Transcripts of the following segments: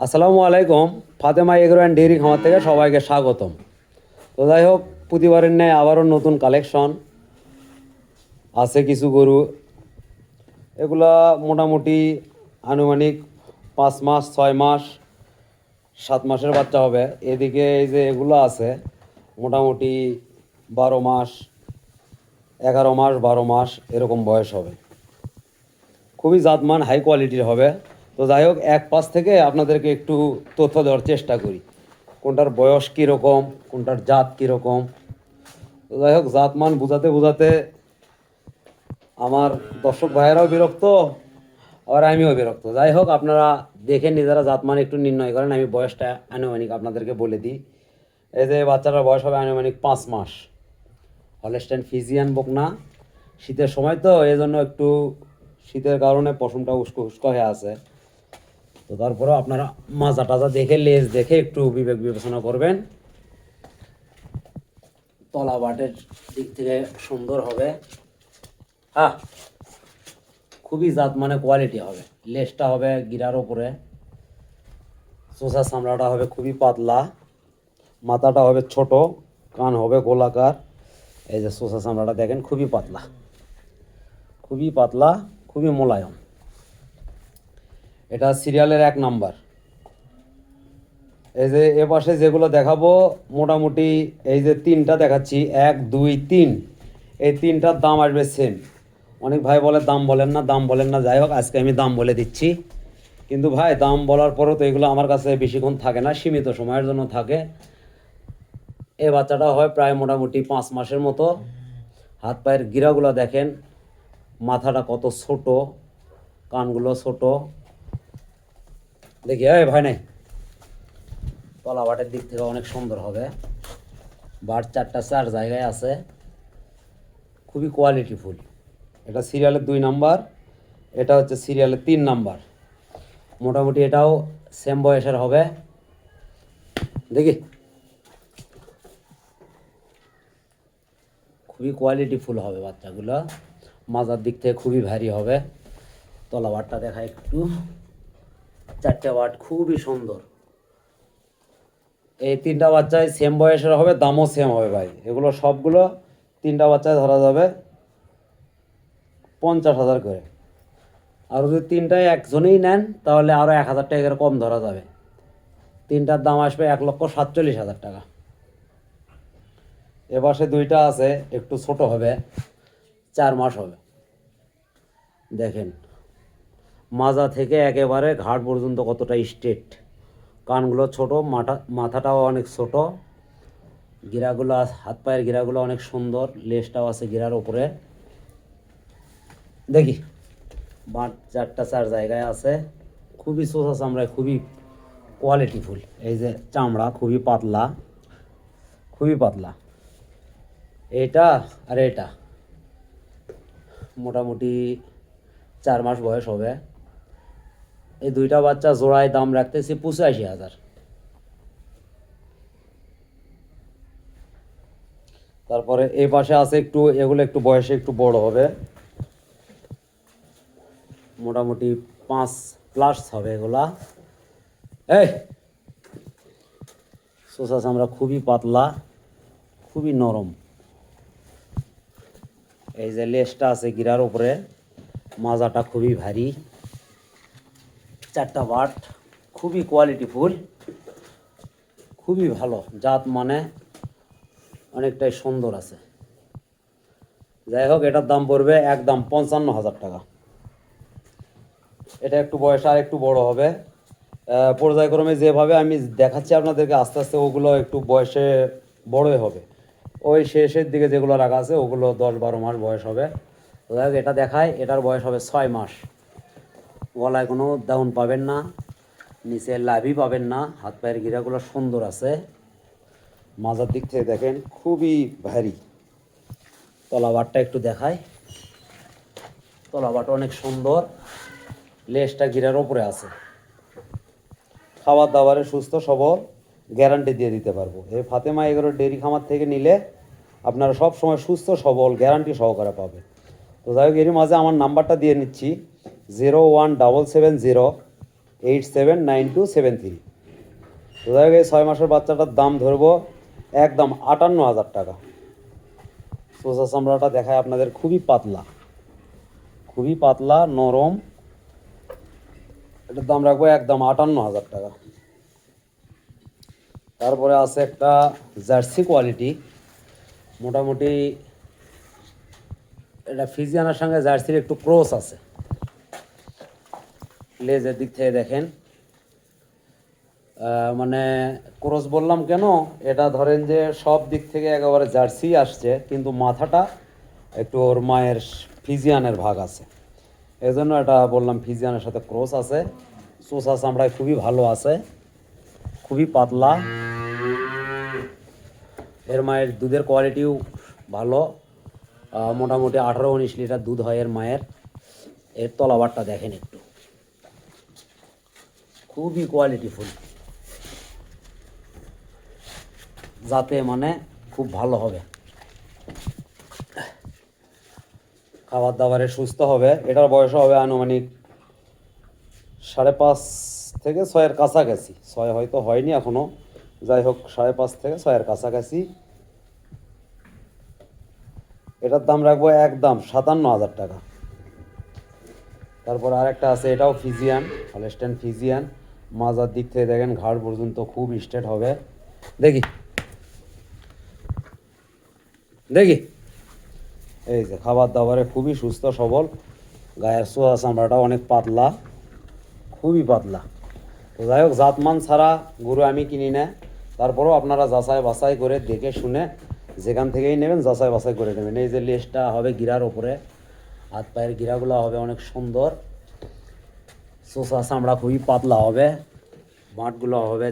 আসসালামু আলাইকুম, Fatema agro and dairy খামার থেকে সবাইকে স্বাগতম। তো যাই হোক, প্রতিবারের ন্যায় আবারও নতুন কালেকশন, আছে কিছু গরু। এগুলা মোটামুটি আনুমানিক পাঁচ মাস, ছয় মাস, সাত মাসের বাচ্চা হবে। এদিকে এই যে এগুলো আছে, মোটামুটি বারো মাস, এগারো মাস, বারো মাস এরকম বয়স হবে। খুবই জাতমান হাই কোয়ালিটির হবে। তো যাই হোক, এক পাশ থেকে আপনাদেরকে একটু তথ্য দেওয়ার চেষ্টা করি। কোনটার বয়স কীরকম, কোনটার জাত কীরকম? তো যাই হোক জাতমান বোঝাতে বোঝাতে আমার দর্শক ভাইয়েরাও বিরক্ত আর আমিও বিরক্ত। যাই হোক, আপনারা দেখে নিজেরা জাতমান একটু নির্ণয় করেন, আমি বয়সটা আনুমানিক আপনাদেরকে বলে দিই। এই যে বাচ্চাটার বয়স হবে আনুমানিক পাঁচ মাস। হলেস্টাইন ফিজিয়ান বকনা শীতের সময় তো এই জন্য একটু শীতের কারণে পশমটা উস্কো উস্কো হয়ে আছে। তো তারপরে আপনারা মাজা টাজা দেখে, লেজ দেখে একটু বিবেক বিবেচনা করবেন। তলা বাটের দিক থেকে সুন্দর হবে। হ্যাঁ খুবই জাত মানে কোয়ালিটি হবে। লেজটা হবে গিরার ওপরে। চোষা চামড়াটা হবে খুবই পাতলা। মাথাটা হবে ছোট। কান হবে গোলাকার। এই যে চোষা চামড়াটা দেখেন, খুবই পাতলা। খুবই পাতলা, খুবই মোলায়ম। এটা সিরিয়ালের এক নাম্বার এই যে এ পাশে যেগুলো দেখাবো, মোটামুটি এই যে তিনটা দেখাচ্ছি, এক, দুই, তিন। এই তিনটার দাম আসবে সেম অনেক ভাই বলে, দাম বলেন না, দাম বলেন না, যাই হোক, আজকে আমি দাম বলে দিচ্ছি। কিন্তু ভাই, দাম বলার পরেও তো এগুলো আমার কাছে বেশিক্ষণ থাকে না, সীমিত সময়ের জন্য থাকে। এ বাচ্চাটা হয় প্রায় মোটামুটি পাঁচ মাসের মতো। হাত পায়ের গিরাগুলো দেখেন, মাথাটা কত ছোট, কানগুলো ছোট। দেখি, এই ভয় নাই। তলা বাটের দিক থেকে অনেক সুন্দর হবে। বাট চারটা চার জায়গায় আছে। খুবই কোয়ালিটি ফুল এটা সিরিয়ালের দুই নাম্বার, এটা হচ্ছে সিরিয়ালের তিন নাম্বার। মোটামুটি এটাও সেম বয়সের হবে। দেখি। খুবই কোয়ালিটি ফুল হবে বাচ্চাগুলো। মাজার দিক থেকে খুবই ভারী হবে। তলা বাটটা দেখা একটু। চারটে ওয়াট খুবই সুন্দর। এই তিনটা বাচ্চায় সেম বয়সের হবে, দামও সেম হবে ভাই। এগুলো সবগুলো তিনটা বাচ্চায় ধরা যাবে পঞ্চাশ হাজার করে। আর যদি তিনটায় একজনেই নেন, তাহলে আরও এক হাজার টাকা কম ধরা যাবে। তিনটার দাম আসবে এক লক্ষ সাতচল্লিশ হাজার টাকা। এপাশে দুইটা আছে, একটু ছোট হবে, চার মাস হবে। দেখেন। মাজা থেকে একেবারে ঘাট পর্যন্ত কতটা স্ট্রেট কানগুলো ছোট, মাথা, মাথাটাও অনেক ছোট। গিরাগুলো হাত পায়ের গিরাগুলো অনেক সুন্দর লেজটাও আছে গিরার উপরে। দেখি বাট চারটা চার জায়গায় আছে। খুবই সোজা চামড়ায় খুবই কোয়ালিটিফুল এই যে চামড়া, খুবই পাতলা খুবই পাতলা। এটা আর এটা। মোটামুটি চার মাস বয়স হবে। এই দুইটা বাচ্চা জোড়ায় দাম রাখতেছি পঁচাশি হাজার। তারপরে এই পাশে আছে একটু, এগুলো একটু বয়সে একটু বড় হবে। মোটামুটি পাঁচ প্লাস হবে এগুলা। এই! সোসা চামড়া খুবই পাতলা, খুবই নরম। এই যে লেজটা আছে গিরার উপরে, মাজাটা খুবই ভারী। চারটা বাট খুবই কোয়ালিটি ফুল খুবই ভালো, জাত মানে অনেকটাই সুন্দর আছে। যাই হোক, এটার দাম পড়বে একদম পঞ্চান্ন হাজার টাকা। এটা একটু বয়স আর একটু বড় হবে। পর্যায়ক্রমে যেভাবে আমি দেখাচ্ছি আপনাদেরকে, আস্তে আস্তে ওগুলো একটু বয়সে বড়ই হবে। ওই শেষের দিকে যেগুলো রাখা আছে, ওগুলো দশ বারো মাস বয়স হবে। যাই এটা দেখায়, এটার বয়স হবে ছয় মাস। গলায় কোনো দাউন পাবেন না, নিচে লাভই পাবেন না, হাত পায়ের গিরাগুলো সুন্দর আছে। মাজার দিক থেকে দেখেন, খুবই ভারী। তলাবারটা একটু দেখায় তলাবারটা অনেক সুন্দর লেজটা গিরার ওপরে আছে। খাবার দাবারে সুস্থ সবল গ্যারান্টি দিয়ে দিতে পারব। এই ফাতেমা এগারো ডেরি খামার থেকে নিলে আপনারা সব সময় সুস্থ, সবল, গ্যারান্টি সহকারে পাবে তো যাই হোক, এরই মাঝে আমার নাম্বারটা দিয়ে নিচ্ছি। Zero one double seven zero eight seven nine two seven three যাই হোক, ছয় মাসের বাচ্চাটার দাম ধরবো একদম আটান্ন হাজার টাকা। সোজা চামড়াটা দেখায় আপনাদের খুবই পাতলা। খুবই পাতলা নরম। এটার দাম রাখব একদম আটান্ন হাজার টাকা। তারপরে আছে একটা জার্সি কোয়ালিটি। মোটামুটি এটা ফিজিয়ানার সঙ্গে জার্সির একটু ক্রস আছে। লেজের দিক থেকে দেখেন। মানে ক্রস বললাম কেন? এটা ধরেন যে সব দিক থেকে একেবারে জার্সি আসছে, কিন্তু মাথাটা একটু ওর মায়ের ফিজিয়ানের ভাগ আছে। এই জন্য এটা বললাম ফিজিয়ানের সাথে ক্রস আছে। চোষা চামড়ায় খুবই ভালো আছে, খুবই পাতলা। এর মায়ের দুধের কোয়ালিটিও ভালো। মোটামুটি আঠারো, উনিশ লিটার দুধ হয় এর মায়ের। এর তলাবারটা দেখেন একটু। খুবই কোয়ালিটিফুল যাতে মানে খুব ভালো হবে। খাবার দাবারে সুস্থ হবে। এটার বয়স হবে আনুমানিক সাড়ে পাঁচ থেকে ছয়ের কাছাকাছি। ছয় হয়তো হয়নি এখনও। যাই হোক, সাড়ে পাঁচ থেকে ছয়ের কাছাকাছি। এটার দাম রাখব একদম সাতান্ন হাজার টাকা। তারপর আরেকটা আছে, এটাও ফিজিয়ান, হলস্টেন ফিজিয়ান। মাজার দিক থেকে দেখেন ঘাড় পর্যন্ত খুব স্ট্রেট হবে। দেখি। দেখি। এই যে খাবার দাবারে খুবই সুস্থ, সবল। গায়ের সোয়া চামড়াটা অনেক পাতলা, খুবই পাতলা। তো যাই হোক, জাতমান ছাড়া গরু আমি কিনি না। তারপরেও আপনারা যাচাই বাছাই করে দেখে শুনে যেখান থেকেই নেবেন যাচাই বাছাই করে নেবেন। এই যে লেজটা হবে গিরার ওপরে, হাত পায়ের গিরাগুলো হবে অনেক সুন্দর। চোষা চামড়া খুবই পাতলা হবে, বাঁটগুলো হবে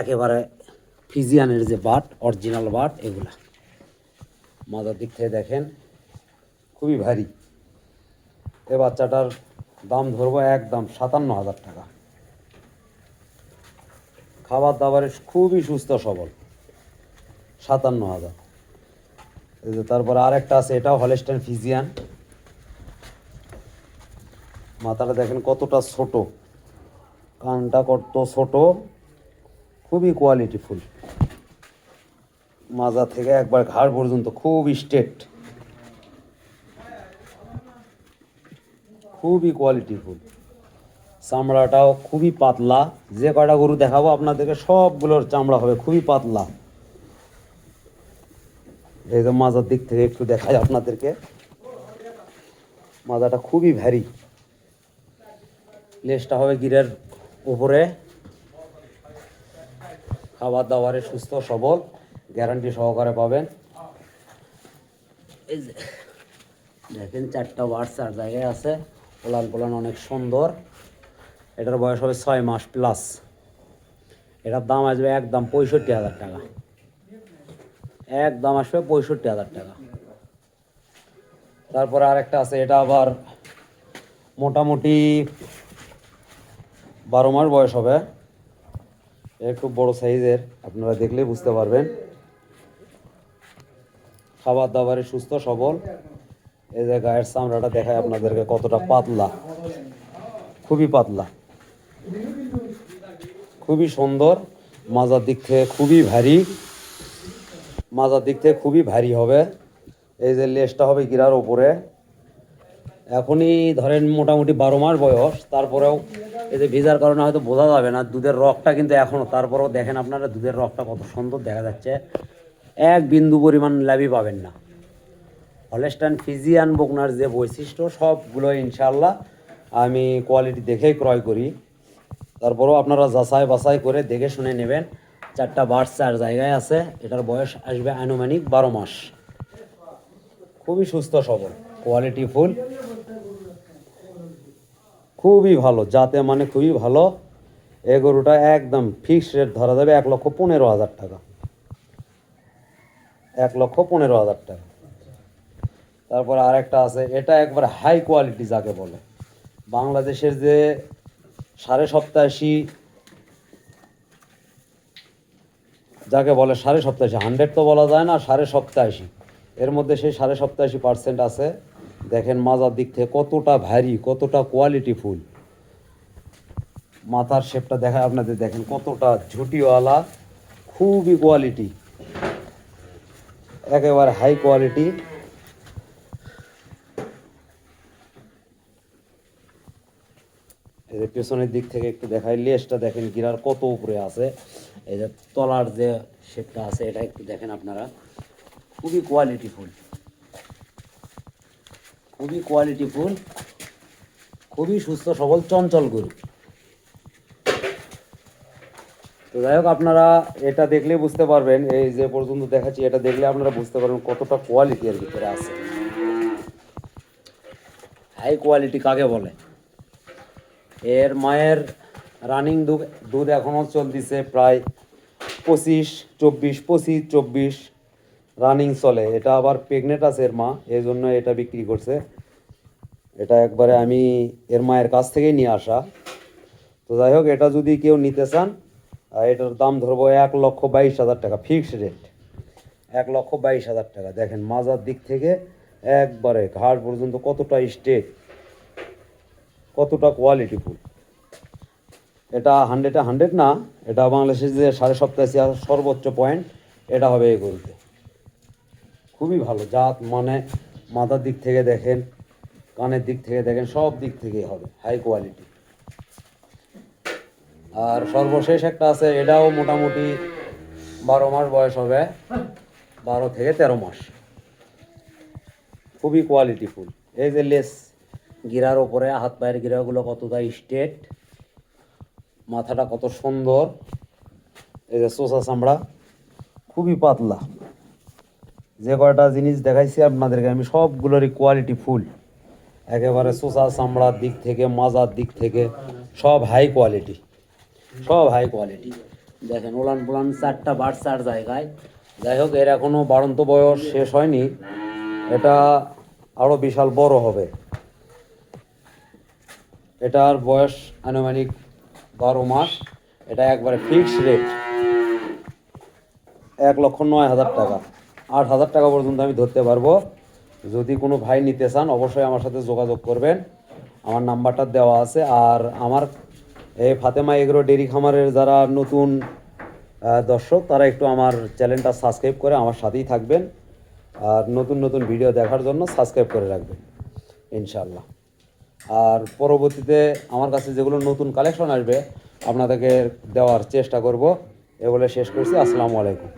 একেবারে ফিজিয়ানের যে বাট অরিজিনাল বাট, এগুলা। মাথার দিক থেকে দেখেন, খুবই ভারী। এ বাচ্চাটার দাম ধরবো একদম সাতান্ন হাজার টাকা। খাবার দাবারে খুবই সুস্থ সবল, সাতান্ন হাজার। তারপরে আরেকটা আছে, এটাও হলেস্টাইন ফিজিয়ান মাথাটা দেখেন কতটা ছোট। কানটা কত ছোট। খুবই কোয়ালিটিফুল মাজা থেকে একবার ঘাড় পর্যন্ত খুব স্ট্রেট খুবই কোয়ালিটিফুল চামড়াটাও খুবই পাতলা। যে কয়টা গরু দেখাবো আপনাদেরকে, সবগুলোর চামড়া হবে খুবই পাতলা। এই যে মাজার দিক থেকে একটু দেখাই আপনাদেরকে। মাজাটা খুবই ভারী। লেজটা হবে গিরের উপরে। খাবার দাবারে সুস্থ, সবল, গ্যারান্টি সহকারে পাবেন। এই যে, দেখেন চারটা বার চার জায়গায় আছে। পোলান পোলান অনেক সুন্দর। এটার বয়স হবে ছয় মাস প্লাস এটার দাম আসবে একদম পঁয়ষট্টি হাজার টাকা। একদম আসবে পঁয়ষট্টি হাজার টাকা। তারপরে আরেকটা আছে, এটা আবার মোটামুটি বারো মাস বয়স হবে। একটু বড় সাইজের, আপনারা দেখলেই বুঝতে পারবেন। খাবার দাবারে সুস্থ, সবল। এই যে গায়ের চামড়াটা দেখায় আপনাদেরকে কতটা পাতলা। খুবই পাতলা। খুবই সুন্দর। মাজার দিক থেকে খুবই ভারী। মাজার দিক থেকে খুবই ভারী হবে। এই যে লেজটা হবে গিরার ওপরে। এখনই ধরেন মোটামুটি বারো মাস বয়স। তারপরেও যে ভিজার কারণে হয়তো বোঝা যাবে না, দুধের রকটা কিন্তু এখনও তারপরেও দেখেন আপনারা দুধের রকটা কত সুন্দর দেখা যাচ্ছে। এক বিন্দু পরিমাণ ল্যাবি পাবেন না। হলেস্টান ফিজিয়ান বকনার যে বৈশিষ্ট্য, সবগুলো ইনশাল্লাহ আমি কোয়ালিটি দেখেই ক্রয় করি। তারপরেও আপনারা যাচাই বাছাই করে দেখে শুনে নেবেন। চারটা বার্স চার জায়গায় আছে, এটার বয়স আসবে আনুমানিক বারো মাস। খুবই সুস্থ সবল, কোয়ালিটি ফুল। খুবই ভালো, যাতে মানে খুবই ভালো। এ গরুটা একদম ফিক্সড রেট ধরা যাবে এক লক্ষ পনেরো হাজার টাকা। এক লক্ষ পনেরো হাজার টাকা। তারপর আরেকটা আছে, এটা একবার হাই কোয়ালিটি যাকে বলে। বাংলাদেশের যে সাড়ে সপ্তাশি যাকে বলে সাড়ে সপ্তাশি হান্ড্রেড তো বলা যায় না, সাড়ে সপ্তাশি। এর মধ্যে সেই সাড়ে সপ্তাশি পার্সেন্ট আছে। দেখেন মাজার দিক থেকে কতটা ভারী, কতটা কোয়ালিটি ফুল। মাথার শেপটা দেখায় আপনাদের দেখেন কতটা ঝুটিওয়ালা, খুবই কোয়ালিটি একেবারে হাই কোয়ালিটি যে পেছনের দিক থেকে একটু দেখাই, লেসটা দেখেন গিরার কত উপরে আছে। এই যে তলার যে শেপটা আছে, এটা একটু দেখেন আপনারা। খুবই কোয়ালিটি ফুল। খুবই কোয়ালিটি ফুল খুবই সুস্থ, সবল, চঞ্চল গরু। তো যাই হোক, আপনারা এটা দেখলে বুঝতে পারবেন, এই যে পর্যন্ত দেখাচ্ছি, এটা দেখলে আপনারা বুঝতে পারবেন কতটা কোয়ালিটি এর ভিতরে আছে। হাই কোয়ালিটি কাকে বলে? এর মায়ের রানিং দুধ দুধ এখনও চলতেছে প্রায় পঁচিশ, চব্বিশ পঁচিশ, চব্বিশ। রানিং চলে। এটা আবার প্রেগনেন্ট আছে এর মা এই জন্য এটা বিক্রি করছে। এটা একবারে আমি এর মায়ের কাছ থেকেই নিয়ে আসা। তো যাই হোক, এটা যদি কেউ নিতে চান এটার দাম ধরবো এক লক্ষ বাইশ হাজার টাকা ফিক্সড রেট এক লক্ষ বাইশ হাজার টাকা। দেখেন, মাজার দিক থেকে একবারে ঘাট পর্যন্ত কতটা স্টেট কতটা কোয়ালিটি ফুল। এটা হান্ড্রেডে হান্ড্রেড না, এটা বাংলাদেশের যে সাড়ে সপ্তাহে সর্বোচ্চ পয়েন্ট এটা হবে এই গরুতে। খুবই ভালো। জাত মানে মাথার দিক থেকে দেখেন, কানের দিক থেকে দেখেন, সব দিক থেকেই হবে হাই কোয়ালিটি আর সর্বশেষ একটা আছে, এটাও মোটামুটি বারো মাস বয়স হবে, বারো থেকে তেরো মাস। খুবই কোয়ালিটি ফুল। এই যে লেস গিরার ওপরে, হাত পায়ের গিরাগুলো কতটা স্টেট মাথাটা কত সুন্দর, এই যে সোসা চামড়া, খুবই পাতলা। যে কয়টা জিনিস দেখাইছি আপনাদেরকে, আমি সবগুলোরই কোয়ালিটি ফুল একেবারে সোসা চামড়ার দিক থেকে, মাজার দিক থেকে, সব হাই কোয়ালিটি সব হাই কোয়ালিটি দেখেন, ওলান পোলান চারটা বার চার জায়গায়। যাই হোক, এর এখনও বাড়ন্ত বয়স শেষ হয়নি। এটা আরও বিশাল বড় হবে। এটার বয়স আনুমানিক বারো মাস। এটা একবারে ফিক্সড রেট এক লক্ষ নয় হাজার টাকা। আট হাজার টাকা পর্যন্ত আমি ধরতে পারব। যদি কোনো ভাই নিতে চান, অবশ্যই আমার সাথে যোগাযোগ করবেন। আমার নাম্বারটা দেওয়া আছে। আর আমার এই ফাতেমা এগ্রো ডেরি খামারের যারা নতুন দর্শক, তারা একটু আমার চ্যানেলটা সাবস্ক্রাইব করে আমার সাথেই থাকবেন। আর নতুন নতুন ভিডিও দেখার জন্য সাবস্ক্রাইব করে রাখবেন ইনশাল্লাহ আর পরবর্তীতে আমার কাছে যেগুলো নতুন কালেকশন আসবে, আপনাদেরকে দেওয়ার চেষ্টা করব। এগুলো শেষ করছি। আসসালামু আলাইকুম।